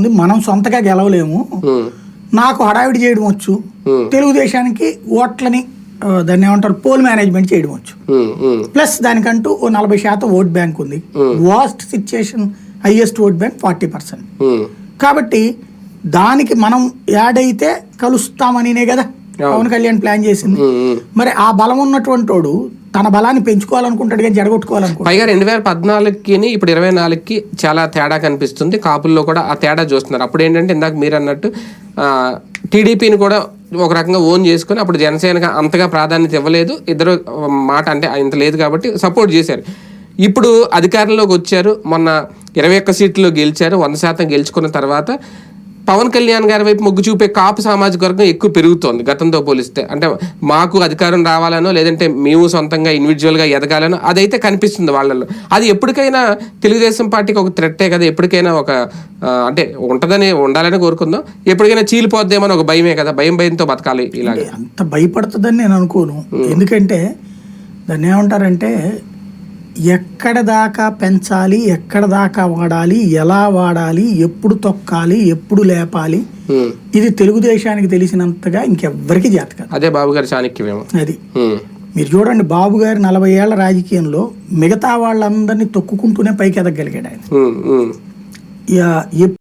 ఏముంది మనం సొంతగా గెలవలేము. నాకు హడావిడి చేయడం వచ్చు. తెలుగుదేశానికి ఓట్లని దాన్ని ఏమంటారు పోల్ మేనేజ్మెంట్ చేయడం వచ్చు. ప్లస్ దానికంటూ ఓ నలభై శాతం ఓట్ బ్యాంక్ ఉంది. Worst situation highest vote bank forty percent. కాబట్టి దానికి మనం యాడ్ అయితే కలుస్తామనినే కదా పవన్ కళ్యాణ్ ప్లాన్ చేసింది. మరి ఆ బలం ఉన్నటువంటి వాడు తన బలాన్ని పెంచుకోవాలనుకుంటాడు కానీ జడగొట్టుకోవాలనుకుంటాడు. పైగా రెండు వేల పద్నాలుగుకి ఇప్పుడు ఇరవై నాలుగుకి చాలా తేడా కనిపిస్తుంది. కాపుల్లో కూడా ఆ తేడా చూస్తున్నారు. అప్పుడు ఏంటంటే ఇందాక మీరు అన్నట్టు టీడీపీని కూడా ఒక రకంగా ఓన్ చేసుకుని అప్పుడు జనసేనకి అంతగా ప్రాధాన్యత ఇవ్వలేదు. ఇద్దరు మాట అంటే ఇంత లేదు కాబట్టి సపోర్ట్ చేశారు. ఇప్పుడు అధికారంలోకి వచ్చారు. మొన్న ఇరవై ఒక్క సీట్లు గెలిచారు. వంద శాతం గెలుచుకున్న తర్వాత పవన్ కళ్యాణ్ గారి వైపు మొగ్గు చూపే కాపు సామాజిక వర్గం ఎక్కువ పెరుగుతోంది గతంతో పోలిస్తే. అంటే మాకు అధికారం రావాలనో లేదంటే మేము సొంతంగా ఇండివిజువల్గా ఎదగాలనో అదైతే కనిపిస్తుంది వాళ్ళల్లో. అది ఎప్పటికైనా తెలుగుదేశం పార్టీకి ఒక థ్రెట్టే కదా ఎప్పటికైనా ఒక అంటే ఉంటుందని ఉండాలని కోరుకుందాం. ఎప్పటికైనా చీలిపోద్దేమని ఒక భయమే కదా భయం భయంతో బతకాలి ఇలాగ. అంత భయపడుతుందని నేను అనుకోను. ఎందుకంటే దాన్ని ఏమంటారంటే ఎక్కడ దాకా పెంచాలి ఎక్కడ దాకా వాడాలి ఎలా వాడాలి ఎప్పుడు తొక్కాలి ఎప్పుడు లేపాలి. ఇది తెలుగుదేశానికి తెలిసినంతగా ఇంకెవ్వరికి చేత కాదు. అదే బాబు గారి చాణక్యమేమో. అది. మీరు చూడండి బాబు గారి నలభై ఏళ్ళ రాజకీయంలో మిగతా వాళ్ళందరినీ తొక్కుకుంటూనే పైకి ఎదగలిగాడు ఆయన